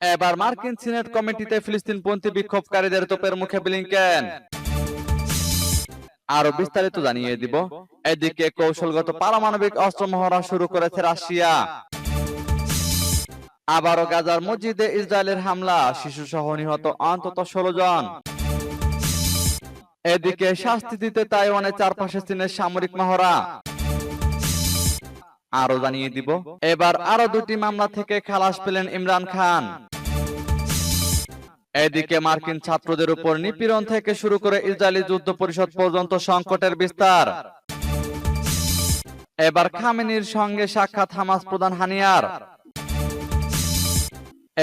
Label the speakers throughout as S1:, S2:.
S1: এবার মার্কিন সিনেট কমিটিতে ফিলিস্তিনপন্থী বিক্ষোভকারীদের তোপের মুখে ব্লিংকেন। আরও বিস্তারিত জানিয়ে দিব। এদিকে কৌশলগত পারমাণবিক অস্ত্র মহড়া শুরু করেছে রাশিয়া। আবারও গাজার মসজিদে ইসরায়েলের হামলা। শিশু সহ নিহত অন্তত ষোলো জন। এদিকে শাস্তি দিতে তাইওয়ানের চারপাশে চীনের সামরিক মহড়া। আরও জানিয়ে দিব। এবার আরও দুটি মামলা থেকে খালাস পেলেন ইমরান খান। এদিকে মার্কিন ছাত্রদের উপর নিপীড়ন থেকে শুরু করে ইসরায়েলি যুদ্ধ পরিষদ পর্যন্ত সংকটের বিস্তার। এবার খামেনির সঙ্গে সাক্ষাৎ হামাস প্রধান হানিয়ার।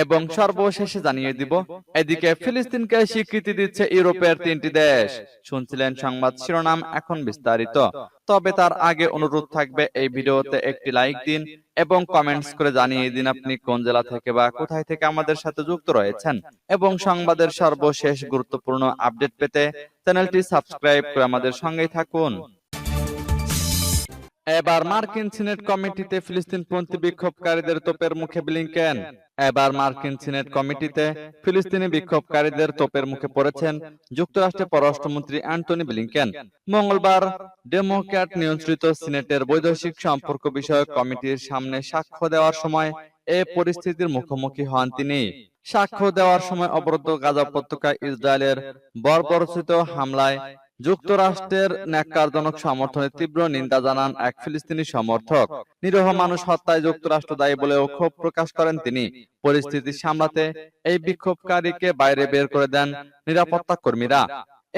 S1: এবং সর্বশেষে জানিয়ে দিব এদিকে ফিলিস্তিনকে স্বীকৃতি দিচ্ছে ইউরোপের তিনটি দেশ। শুনছিলেন সংবাদ শিরোনাম এখন বিস্তারিত। তবে তার আগে অনুরোধ থাকবে এই ভিডিওতে একটি লাইক দিন এবং কমেন্টস করে জানিয়ে দিন আপনি কোন জেলা থেকে বা কোথায় থেকে আমাদের সাথে যুক্ত রয়েছেন এবং সংবাদের সর্বশেষ গুরুত্বপূর্ণ আপডেট পেতে চ্যানেলটি সাবস্ক্রাইব করে আমাদের সঙ্গেই থাকুন। এবার মার্কিন সিনেট কমিটিতে ফিলিস্তিনপন্থী বিক্ষোভকারীদের তোপের মুখে ব্লিংকেন। এবার মার্কিন সিনেট কমিটিতে ফিলিস্তিনি বিক্ষোভকারীদের তোপের মুখে পড়েছেন যুক্তরাষ্ট্রের পররাষ্ট্রমন্ত্রী অ্যান্টনি ব্লিংকেন। মঙ্গলবার ডেমোক্র্যাট নিয়ন্ত্রিত সিনেটের বৈদেশিক সম্পর্ক বিষয়ক কমিটির সামনে সাক্ষ্য দেওয়ার সময় এ পরিস্থিতির মুখোমুখি হন তিনি। সাক্ষ্য দেওয়ার সময় অবরুদ্ধ গাজা উপত্যকায় ইসরায়েলের বর্বরচিত হামলায় যুক্তরাষ্ট্রের ন্যাক্কারজনক সমর্থনে তীব্র নিন্দা জানান এক ফিলিস্তিনি সমর্থক। নিরহ মানুষ হত্যায় যুক্তরাষ্ট্র দায়ী বলেও ক্ষোভ প্রকাশ করেন তিনি। পরিস্থিতি সামলাতে এই বিক্ষোভকারীকে বাইরে বের করে দেন নিরাপত্তা কর্মীরা।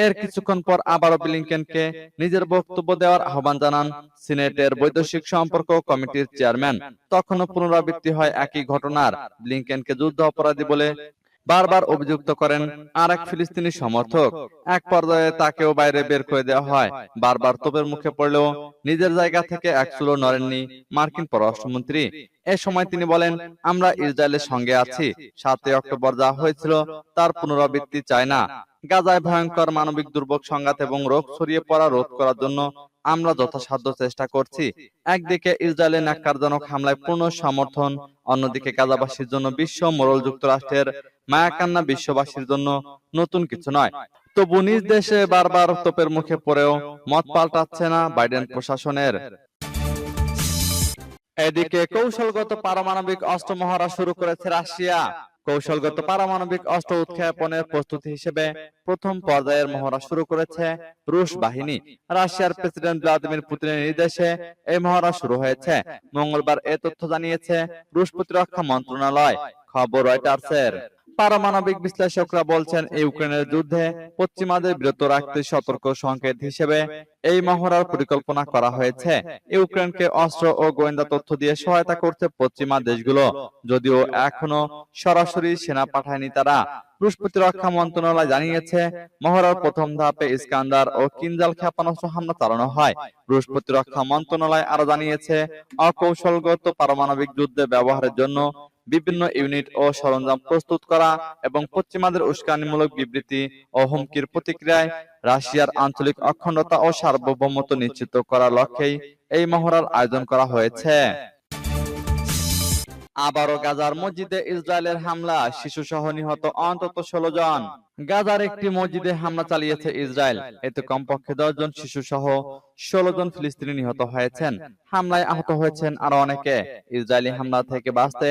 S1: এর কিছুক্ষণ পর আবারও ব্লিংকেনকে নিজের বক্তব্য দেওয়ার আহ্বান জানান সিনেটের বৈদেশিক সম্পর্ক কমিটির চেয়ারম্যান। তখনও পুনরাবৃত্তি হয় একই ঘটনার। ব্লিংকেনকে যুদ্ধ অপরাধী বলে বারবার অভিযুক্ত করেন আর এক ফিলিস্তিনি সমর্থক। এক পর্যায়ে তাকেও বাইরে বের করে দেওয়া হয়। বারবার তোপের মুখে পড়লেও নিজের জায়গা থেকে এক চুলো নড়েননি মার্কিন পররাষ্ট্রমন্ত্রী। এ সময় তিনি বলেন, আমরা ইসরায়েলের সঙ্গে আছি। সাতই অক্টোবর যা হয়েছিল তার পুনরাবৃত্তি চাই না। গাজায় ভয়ঙ্কর মানবিক দুর্ভোগ, সংঘাত এবং রোগ ছড়িয়ে পড়া রোধ করার জন্য আমরা যথাসাধ্য চেষ্টা করছি। একদিকে ইসরায়েলের ন্যাক্কারজনক হামলায় পূর্ণ সমর্থন, অন্যদিকে গাজাবাসীর জন্য বিশ্ব মোরল যুক্তরাষ্ট্রের মায়াকান্না বিশ্ববাসীর জন্য নতুন কিছু নয়। তবু নিজ দেশে বারবার তোপের মুখে পড়েও মত পাল্টাচ্ছে না বাইডেন প্রশাসনের। এদিকে কৌশলগত পারমাণবিক অস্ত্র মহড়া শুরু করেছে রাশিয়া। কৌশলগত পারমাণবিক অস্ত্র উৎক্ষেপণের প্রস্তুতি হিসেবে প্রথম পর্যায়ের মহড়া শুরু করেছে রুশ বাহিনী। রাশিয়ার প্রেসিডেন্ট ভ্লাদিমির পুতিনের নির্দেশে এই মহড়া শুরু হয়েছে। মঙ্গলবার এ তথ্য জানিয়েছে রুশ প্রতিরক্ষা মন্ত্রণালয়। খবর রয়টার্সের। পারমাণবিক বিশ্লেষকরা বলছেন ইউক্রেনের যুদ্ধে পশ্চিমাদের বিরত রাখতে সতর্ক সংকেত হিসেবে এই মহড়ার পরিকল্পনা করা হয়েছে। ইউক্রেনকে অস্ত্র ও গোয়েন্দা তথ্য দিয়ে সহায়তা করছে পশ্চিমা দেশগুলো। যদিও এখনও সরাসরি সেনা পাঠায়নি তারা। রুশ প্রতিরক্ষা মন্ত্রণালয় জানিয়েছে, মহড়ার প্রথম ধাপে ইস্কান্দার ও কিনজাল ক্ষেপণাস্ত্র হামলা চালানো হয়। রুশ প্রতিরক্ষা মন্ত্রণালয় আরও জানিয়েছে, অকৌশলগত পারমাণবিক যুদ্ধে ব্যবহারের জন্য বিভিন্ন ইউনিট ও সরঞ্জাম প্রস্তুত করা এবং পশ্চিমাদের উস্কানিমূলক বিবৃতি ও হুমকির প্রতিক্রিয়ায় রাশিয়ার আঞ্চলিক অখণ্ডতা ও সার্বভৌমত্ব নিশ্চিত করার লক্ষ্যেই এই মহড়ার আয়োজন করা হয়েছে। আবারও গাজার মসজিদে ইসরায়েলের হামলা, শিশু সহ নিহত অন্তত ষোলো জন। গাজার একটি মসজিদে হামলা চালিয়েছে ইসরায়েল। এতে কমপক্ষে দশ জন শিশু সহ ষোলো জন ফিলিস্তিনি নিহত হয়েছেন। হামলায় আহত হয়েছেন আরও অনেকে। ইসরায়েলি হামলা থেকে বাঁচতে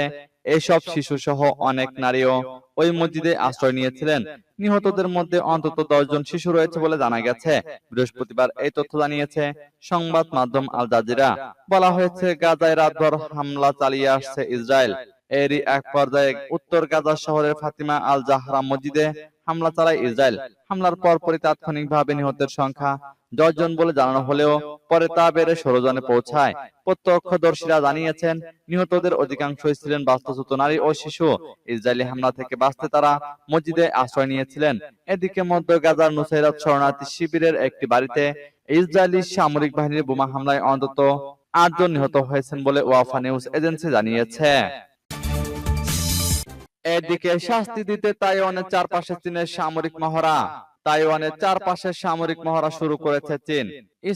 S1: এসব শিশু সহ অনেক নারীও ওই মসজিদে আশ্রয় নিয়েছিলেন। নিহতদের মধ্যে অন্তত দশ জন শিশু রয়েছে বলে জানা গেছে। বৃহস্পতিবার এই তথ্য জানিয়েছে সংবাদ মাধ্যম আল জাজিরা। বলা হয়েছে গাজায় রাতভর হামলা চালিয়ে আসছে ইসরায়েল। এরই এক পর্যায়ে উত্তর গাজা শহরের ফাতিমা আল জাহরা মসজিদে হামলা চালায় ইসরায়েল। হামলার পরপরই তাৎক্ষণিকভাবে নিহতের সংখ্যা জন বলে জানানো হলেও পরে তা বেড়ে ষোলো জনে পৌঁছায়। প্রত্যক্ষদর্শীরা জানিয়েছেন, নিহতদের অধিকাংশই ছিলেন বাস্তুচ্যুত নারী ও শিশু। ইসরায়েলি হামলা থেকে বাঁচতে তারা মসজিদে আশ্রয় নিয়েছিলেন। এদিকে মধ্য গাজার নুসাইরাত শরণার্থী শিবিরের একটি বাড়িতে ইসরায়েলি সামরিক বাহিনীর বোমা হামলায় অন্তত আটজন নিহত হয়েছেন বলে ওয়াফা নিউজ এজেন্সি জানিয়েছে। এদিকে শাস্তি দিতে তাইওয়ানের চারপাশে চীনের সামরিক মহড়া। তাইওয়ানের চারপাশে সামরিক মহড়া শুরু করেছে চীন।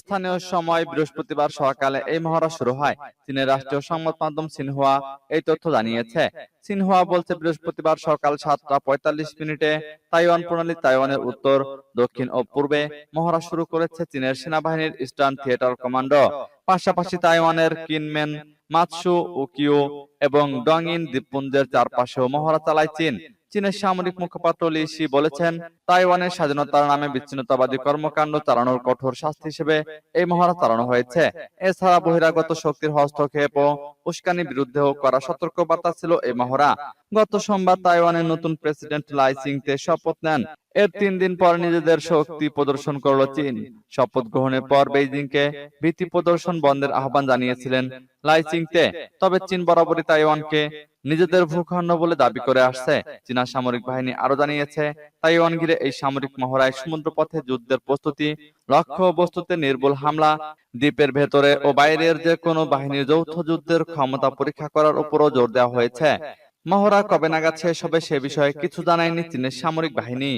S1: স্থানীয় সময় বৃহস্পতিবার সকালে এই মহড়া শুরু হয়। চীনের রাষ্ট্রীয় সংবাদ মাধ্যম সিনহুয়া এই তথ্য জানিয়েছে। সিনহুয়া বলছে, বৃহস্পতিবার সকাল সাতটা পঁয়তাল্লিশ মিনিটে তাইওয়ান প্রণালী তাইওয়ানের উত্তর, দক্ষিণ ও পূর্বে মহড়া শুরু করেছে চীনের সেনাবাহিনীর ইস্টার্ন থিয়েটার কমান্ডো। পাশাপাশি তাইওয়ানের কিনমেন মাতসু উকিও এবং ডংইন দ্বীপপুঞ্জের চারপাশেও মহড়া চালায় চীন। চীনের সামরিক মুখপাত্র লিসি বলেছেন, তাইওয়ানের স্বাধীনতার নামে বিচ্ছিন্নতাবাদী কর্মকাণ্ড চালানোর কঠোর শাস্তি হিসেবে এই মহড়া চালানো হয়েছে। এছাড়া বহিরাগত শক্তির হস্তক্ষেপ ও উস্কানির বিরুদ্ধেও করা সতর্কবার্তা ছিল এই মহড়া। গত সোমবার তাইওয়ানের নতুন প্রেসিডেন্ট লাই সিংতে শপথ নেন। এর তিন দিন পর নিজেদের শক্তি প্রদর্শন করল চীন। শপথ গ্রহণের পর বেইজিংকে ভীতি প্রদর্শন বন্ধের আহ্বান জানিয়েছিলেন লাই সিংতে তবে চীন বরাবরই তাইওয়ানকে নিজেদের ভূখণ্ড বলে দাবি করে আসছে। চীনা সামরিক বাহিনী আরও জানিয়েছে, তাইওয়ান ঘিরে এই সামরিক মহড়ায় সমুদ্রপথে যুদ্ধের প্রস্তুতি, লক্ষ্য বস্তুতে নির্ভুল হামলা, দ্বীপের ভেতরে ও বাইরের যে কোনো বাহিনীর যৌথ যুদ্ধের ক্ষমতা পরীক্ষা করার উপরও জোর দেওয়া হয়েছে। মহড়া কবে নাগাদ শেষ হবে সে বিষয়ে কিছু জানায়নি চীনের সামরিক বাহিনী।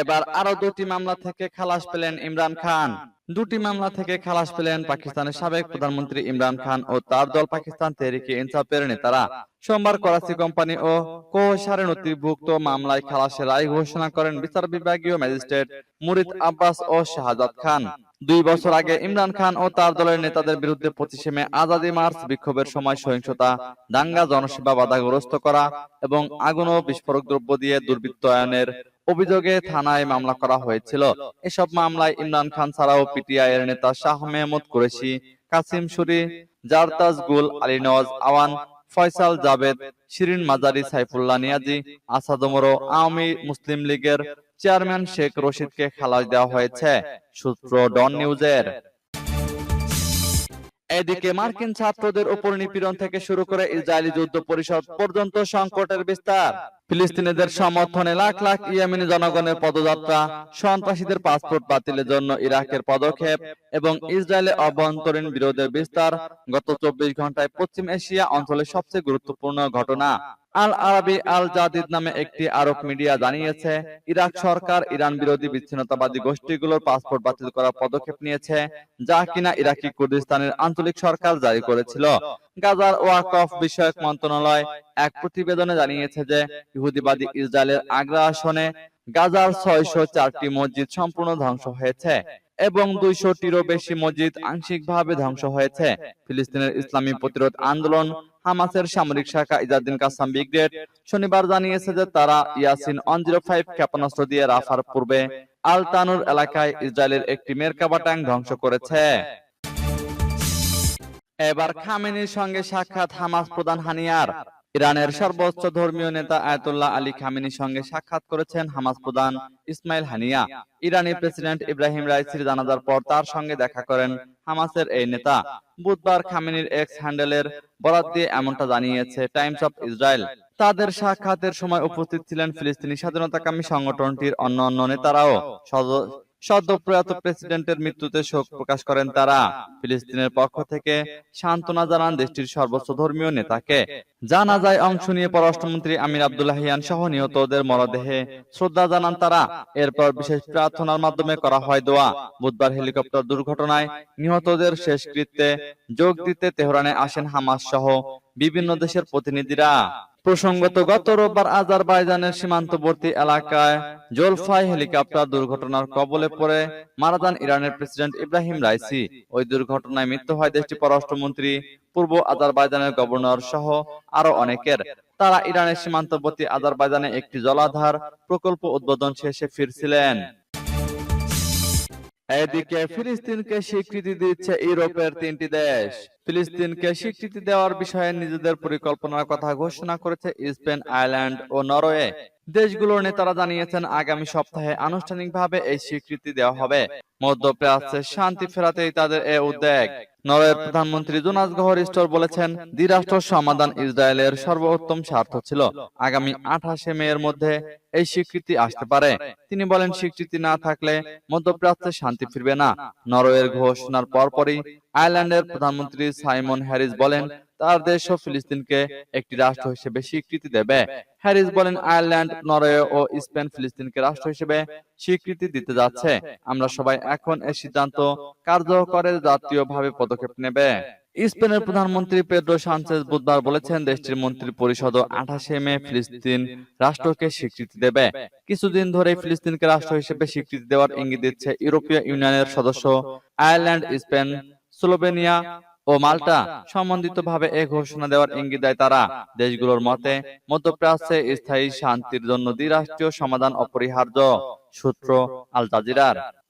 S1: এবার আরও দুটি মামলা থেকে খালাস পেলেন ইমরান খান। দুটি মামলা থেকে খালাস পেলেন পাকিস্তানের সাবেক প্রধানমন্ত্রী ইমরান খান ও তার দল পাকিস্তান তেহরিকে ইনসাফের নেতারা। সোমবার করাচি কোম্পানি ও কোহসারে নথিভুক্ত মামলায় খালাসের রায় ঘোষণা করেন বিচার বিভাগীয় ম্যাজিস্ট্রেট মুরিদ আব্বাস ও শাহজাদ খান। দুই বছর আগে ইমরান খান ও তার দলের নেতাদের বিরুদ্ধে পঁচিশে মে আজাদি মার্চ বিক্ষোভের সময় সহিংসতা, দাঙ্গা, জনসেবা বাধাগ্রস্ত করা এবং আগুন ও বিস্ফোরক দ্রব্য দিয়ে দুর্বৃত্তায়নের অভিযোগে থানায় মামলা করা হয়েছিল। এসব মামলায় ইমরান খান ছাড়াও পিটিআই এর নেতা শাহ মেহমুদ কুরেশি, কাসিম সুরি, জারতাজ গুল, আলী নওয়াজ আওয়ান, ফয়সাল জাবেদ, শিরিন মাজারি, সাইফুল্লাহ নিয়াজি, আসাদ ওমরও আওয়ামী মুসলিম লীগের চেয়ারম্যান শেখ রশিদকে খালাস দেওয়া হয়েছে সূত্র ডন নিউজের। এদিকে মার্কিন ছাত্রদের উপর নিপীড়ন থেকে শুরু করে ইসরায়েলি যুদ্ধ পরিষদ পর্যন্ত সংকটের বিস্তার। ফিলিস্তিনিদের সমর্থনে লাখ লাখ ইয়েমেনি জনগণের পদযাত্রা, সন্ত্রাসীদের পাসপোর্ট বাতিলের জন্য ইরাকের পদক্ষেপ এবং ইসরায়েলের অভ্যন্তরীণ বিরোধের বিস্তার গত চব্বিশ ঘন্টায় পশ্চিম এশিয়া অঞ্চলের সবচেয়ে গুরুত্বপূর্ণ ঘটনা। আল আরবি আল জাদিদ নামে একটি আরব মিডিয়া জানিয়েছে, ইরাক সরকার ইরান বিরোধী বিচ্ছিন্নতাবাদী গোষ্ঠীগুলোর পাসপোর্ট বাতিল করার পদক্ষেপ নিয়েছে, যা কিনা ইরাকি কুর্দিস্তানের আঞ্চলিক সরকার জারি করেছিল। গাজার ওয়াকফ বিষয়ক মন্ত্রণালয় এক প্রতিবেদনে জানিয়েছে যে ইহুদিবাদী ইসরায়েলের আগ্রা আসনে গাজার ছয়শো চারটি মসজিদ সম্পূর্ণ ধ্বংস হয়েছে এবং দুইশোটিরও বেশি মসজিদ আংশিকভাবে ধ্বংস হয়েছে। ফিলিস্তিনের ইসলামী প্রতিরোধ আন্দোলন হামাসের সামরিক শাখা ইজাদ্দিন কাসাম ব্রিগেড শনিবার জানিয়েছে যে তারা ইয়াসিন ওয়ান জিরো ফাইভ ক্ষেপণাস্ত্র দিয়ে রাফার পূর্বে আল তানুর এলাকায় ইসরায়েলের একটি মেরকাবা ট্যাঙ্ক ধ্বংস করেছে। এবার খামেনির সঙ্গে সাক্ষাৎ হামাস প্রধান হানিয়ার। ইরানের সর্বোচ্চ ধর্মীয় নেতা আয়তুল্লাহ আলী খামেনির সঙ্গে সাক্ষাৎ করেছেন হামাস প্রধান ইসমাইল হানিয়া। ইরানি প্রেসিডেন্ট ইব্রাহিম রাইসির জানাজার পর তার সঙ্গে দেখা করেন হামাসের এই নেতা। বুধবার খামেনির এক্স হ্যান্ডেলের বরাত দিয়ে এমনটা জানিয়েছে টাইমস অফ ইসরায়েল। তাদের সাক্ষাতের সময় উপস্থিত ছিলেন ফিলিস্তিনি স্বাধীনতাকামী সংগঠনটির অন্য অন্য নেতারাও সদ- সদ্য প্রয়াত প্রেসিডেন্টের মৃত্যুতে শোক প্রকাশ করেন তারা। ফিলিস্তিনের পক্ষ থেকে সান্ত্বনা জানান দেশটির সর্বোচ্চ ধর্মীয় নেতাকে। জানাজায় অংশ নিয়ে পররাষ্ট্রমন্ত্রী আমির আব্দুল্লাহিয়ান সহ নিহতদের মরদেহে শ্রদ্ধা জানান তারা। এরপর বিশেষ প্রার্থনার মাধ্যমে করা হয় দোয়া। বুধবার হেলিকপ্টার দুর্ঘটনায় নিহতদের শেষকৃত্যে যোগ দিতে তেহরানে আসেন হামাস সহ বিভিন্ন দেশের প্রতিনিধিরা। প্রসঙ্গত, গত রোববার আজারবাইজানের সীমান্তবর্তী এলাকায় জোলফাই হেলিকপ্টার দুর্ঘটনার কবলে পড়ে মারা যান ইরানের প্রেসিডেন্ট ইব্রাহিম রাইসি। ওই দুর্ঘটনায় মৃত্যু হয় দেশটির পররাষ্ট্রমন্ত্রী, পূর্ব আজারবাইজানের গভর্নর সহ আরও অনেকের। তারা ইরানের সীমান্তবর্তী আজারবাইজানে একটি জলাধার প্রকল্প উদ্বোধন শেষে ফিরছিলেন। এদিকে ফিলিস্তিনকে স্বীকৃতি দিচ্ছে ইউরোপের তিনটি দেশ। ফিলিস্তিনকে স্বীকৃতি দেওয়ার বিষয়ে নিজেদের পরিকল্পনার কথা ঘোষণা করেছে স্পেন আয়ারল্যান্ড ও নরওয়ে। দেশগুলোর নেতারা জানিয়েছেন আগামী সপ্তাহে আনুষ্ঠানিকভাবে এই স্বীকৃতি দেওয়া হবে। মধ্যপ্রাচ্যে শান্তি ফেরাতেই তাদের এ উদ্যোগ নরওয়ের প্রধানমন্ত্রী জোনাস গহর স্টোর বলেছেন, দ্বিরাষ্ট্র সমাধান ইসরায়েলের সর্বোত্তম স্বার্থ ছিল। আগামী আঠাশে মে এর মধ্যে এই স্বীকৃতি আসতে পারে। তিনি বলেন, স্বীকৃতি না থাকলে মধ্যপ্রাচ্যে শান্তি ফিরবে না। নরওয়ের ঘোষণার পরপরই আয়ারল্যান্ডের প্রধানমন্ত্রী সাইমন হ্যারিস বলেন তার দেশও ফিলিস্তিনকে একটি রাষ্ট্র হিসেবে স্বীকৃতি দেবে। হ্যারিস বলেন আয়ারল্যান্ড নরওয়ে ও স্পেন ফিলিস্তিনকে রাষ্ট্র হিসেবে স্বীকৃতি দিতে যাচ্ছে। আমরা সবাই এখন এই সিদ্ধান্ত কার্যকরের জাতীয়ভাবে পদক্ষেপ নেবে। স্পেনের প্রধানমন্ত্রী পেড্রো সানচেজ বুধবার বলেছেন দেশটির মন্ত্রী পরিষদ আঠাশে মে ফিলিস্তিন রাষ্ট্রকে স্বীকৃতি দেবে। কিছুদিন ধরে ফিলিস্তিনকে রাষ্ট্র হিসেবে স্বীকৃতি দেওয়ার ইঙ্গিত দিচ্ছে ইউরোপীয় ইউনিয়নের সদস্য আয়ারল্যান্ড স্পেন স্লোভেনিয়া ও মাল্টা সম্বন্ধিতভাবে এ ঘোষণা দেওয়ার ইঙ্গিত দেয় তারা। দেশগুলোর মতে মধ্যপ্রাচ্যে স্থায়ী শান্তির জন্য দ্বিরাষ্ট্রীয় সমাধান অপরিহার্য সূত্র আল জাজিরার।